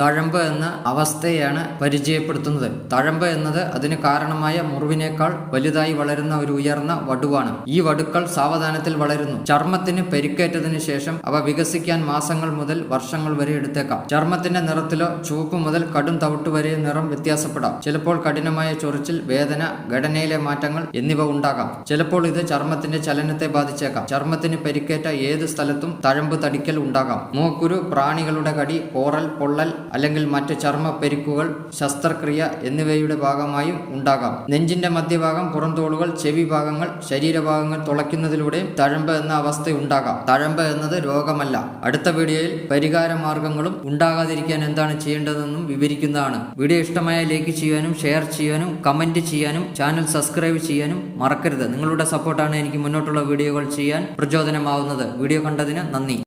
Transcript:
തഴമ്പ് എന്ന അവസ്ഥയാണ് പരിചയപ്പെടുത്തുന്നത്. തഴമ്പ് എന്നത് അതിന് കാരണമായ മുറിവിനേക്കാൾ വലുതായി വളരുന്ന ഒരു ഉയർന്ന വടുവാണ്. ഈ വടുക്കൾ സാവധാനത്തിൽ വളരുന്നു. ചർമ്മത്തിന് പരിക്കേറ്റതിനു ശേഷം അവ വികസിക്കാൻ മാസങ്ങൾ മുതൽ വർഷങ്ങൾ വരെ എടുത്തേക്കാം. ചർമ്മത്തിന്റെ നിറത്തിലോ ചുവപ്പ് മുതൽ കടും തവിട്ട് വരെ നിറം വ്യത്യാസപ്പെടാം. ചിലപ്പോൾ കഠിനമായ ചൊറിച്ചിൽ വേദന ഘടനയിലെ മാറ്റങ്ങൾ എന്നിവ ഉണ്ടാകാം. ചിലപ്പോൾ ഇത് ചർമ്മത്തിന്റെ ചലനത്തെ ബാധിച്ചേക്കാം. ചർമ്മത്തിന് പരിക്കേറ്റ ഏത് സ്ഥലത്തും തഴമ്പ് തടിക്കൽ ഉണ്ടാകാം. മൂക്കുരു പ്രാണികളുടെ കടി കോറൽ പൊള്ളൽ അല്ലെങ്കിൽ മറ്റ് ചർമ്മ പെരുക്കുകൾ ശസ്ത്രക്രിയ എന്നിവയുടെ ഭാഗമായും ഉണ്ടാകാം. നെഞ്ചിന്റെ മധ്യഭാഗം പുറന്തോളുകൾ ചെവി ഭാഗങ്ങൾ ശരീരഭാഗങ്ങൾ തുളയ്ക്കുന്നതിലൂടെ തഴമ്പ് എന്ന അവസ്ഥ ഉണ്ടാകാം. തഴമ്പ് എന്നത് രോഗമല്ല. അടുത്ത വീഡിയോയിൽ പരിഹാര മാർഗങ്ങളും ഉണ്ടാകാതിരിക്കാൻ എന്താണ് ചെയ്യേണ്ടതെന്നും വിവരിക്കുന്നതാണ്. വീഡിയോ ഇഷ്ടമായ ലൈക്ക് ചെയ്യാനും ഷെയർ ചെയ്യാനും കമന്റ് ചെയ്യാനും ചാനൽ സബ്സ്ക്രൈബ് ചെയ്യാനും മറക്കരുത്. നിങ്ങളുടെ സപ്പോർട്ടാണ് എനിക്ക് മുന്നോട്ടുള്ള വീഡിയോകൾ ചെയ്യാൻ പ്രചോദനമാവുന്നത്. വീഡിയോ കണ്ടതിന് നന്ദി.